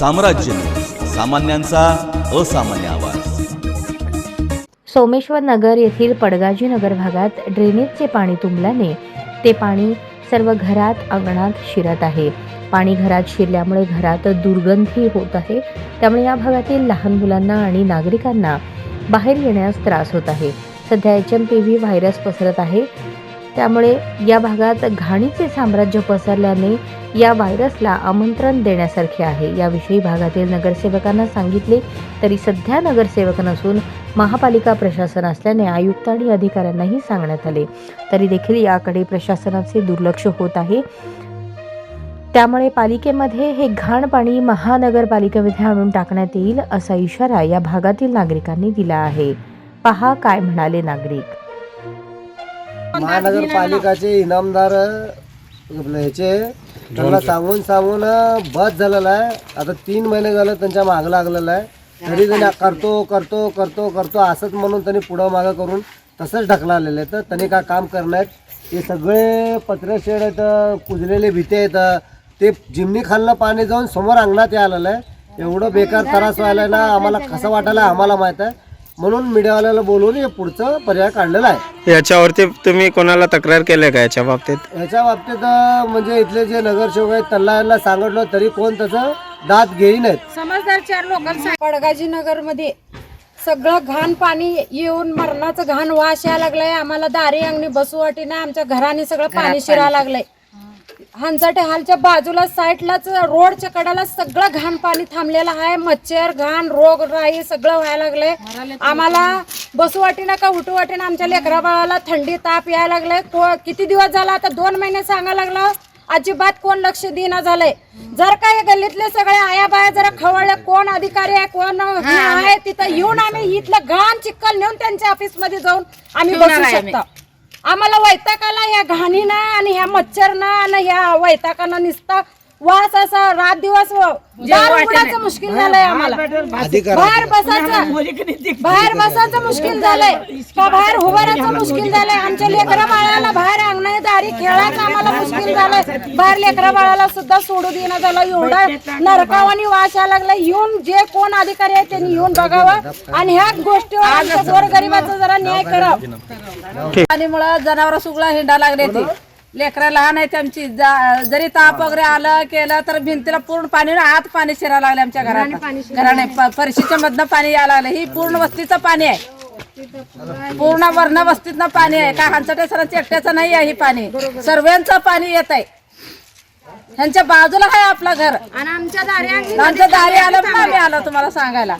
साम्राज्य. सामान्यांचा असामान्य आवाज. सोमेश्वर नगर येथील पडगाजी नगर भागात ड्रेनेजचे पाणी तुंबल्याने ते पाणी सर्व घरात अंगणात शिरत आहे. पाणी घरात शिरल्यामुळे घरात दुर्गंधी होत आहे. त्यामुळे या भागातील लहान मुलांना आणि नागरिकांना बाहेर येण्यास त्रास होत आहे. सध्या H M P V virus पसरत आहे. त्यामुळे या भागात घाणीचे साम्राज्य पसरल्याने या व्हायरसला आमंत्रण देण्यासारखे आहे. याविषयी भागातील नगरसेवकांना सांगितले तरी सध्या नगरसेवक नसून महापालिका प्रशासन असल्याने आयुक्त आणि अधिकाऱ्यांनाही सांगण्यात आले. तरी देखील याकडे प्रशासनाचे दुर्लक्ष होत आहे. त्यामुळे पालिकेमध्ये हे घाण पाणी महानगरपालिकेमध्ये आणून टाकण्यात येईल असा इशारा या भागातील नागरिकांनी दिला आहे. पहा काय म्हणाले नागरिक. महानगरपालिकाचे इनामदार ह्याचे त्यांना सांगून सांगून बस झालेला आहे. आता तीन महिने झालं त्यांच्या मागं लागलेलं आहे. तरी त्यांनी करतो करतो करतो करतो असंच म्हणून त्यांनी पुढं मागं करून तसंच ढकलालेलं आहे तर त्यांनी काय काम करणार हे सगळे पत्रे शेड आहेत कुजलेले भीते आहेत. ते जिमनी खालनं पाणी जाऊन समोर अंगणात यायला आहे एवढं बेकार त्रास व्हायला ना आम्हाला कसं वाटायला आम्हाला माहीत आहे. म्हणून मीडियावाल्याला बोलवून हे पुढचं पर्याय काढलेला आहे. याच्यावरती तुम्ही कोणाला तक्रार केली का याच्या बाबतीत? याच्या बाबतीत अं, म्हणजे इथले जे नगरसेवक आहेत त्यांना यांना सांगितलं तरी कोण त्याचं दात घेईनात समजदार चार लोकांना पडगाजी नगरमध्ये सगळं घाण पाणी येऊन मरणाचं घाण वास यायला लागलाय. आम्हाला दारी अंगणी बसू वाटी नाही आमच्या घराने सगळं पाणी शिरायला लागलंय. हंचाटे हालच्या बाजूला साईडलाच रोडच्या कडाला सगळं घाण पाणी थांबलेलं आहे. मच्छर घाण रोग राई सगळं व्हायला लागलंय आम्हाला बसू वाटी ना का उठू वाटी ना आमच्या लेकरा बाळाला थंडी ताप यायला लागलाय को- किती दिवस झाला? आता दोन महिने सांगायला लागलं. अजिबात कोण लक्ष देणं झालंय. जर का या गल्लीतले सगळे आया बाया जरा खवळल्या कोण अधिकारी आहे कोण हे आहे तिथं येऊन आम्ही इथलं घाण चिक्कल नेऊन त्यांच्या ऑफिसमध्ये जाऊन आम्ही बसू शकतो. आम्हाला वैताकाला या घाणीनं आणि ह्या मच्छरनं आणि ह्या वैताकानं निसता वास असा रात दिवस दार उघडायचं मुश्किल झालंय आम्हाला. बाहेर बसायचं बाहेर बसायचं मुश्किल झालंय. का बाहेर उभारायचं मुश्किल झालंय. आमच्या लेकरा बाळाला खेळायचं आम्हाला मुश्किल झालंय. बाहेर लेकरा बाळाला सुद्धा सोडू देणं झालं. एवढा नरकावानी वास यायला लागला. येऊन जे कोण अधिकारी आहेत त्यांनी येऊन बघावं. आणि ह्या गोष्टीवर आमच्या गोरगरिबाचा जरा न्याय करावा. पाणीमुळं जनावर सुगळा हिंडा लागले ते. लेकरं लहान आहेत आमची. जरी ताप वगैरे आलं केलं तर भिंतीला पूर्ण पाणी आत पाणी शिरायला लागले आमच्या घरात. घराने प- फरशीच्या मधनं पाणी यायला लागलं. ही पूर्ण वस्तीचं पाणी आहे. पूर्ण वर्ण वस्तीतनं पाणी आहे. काय हांचटे सरांचं एकट्याचं नाही आहे ही पाणी. सर्वांचं पाणी येत आहे. ह्यांच्या बाजूला आहे आपलं घर. आणि आमच्या दारी आमच्या दारी आलं आम्ही आलो तुम्हाला सांगायला.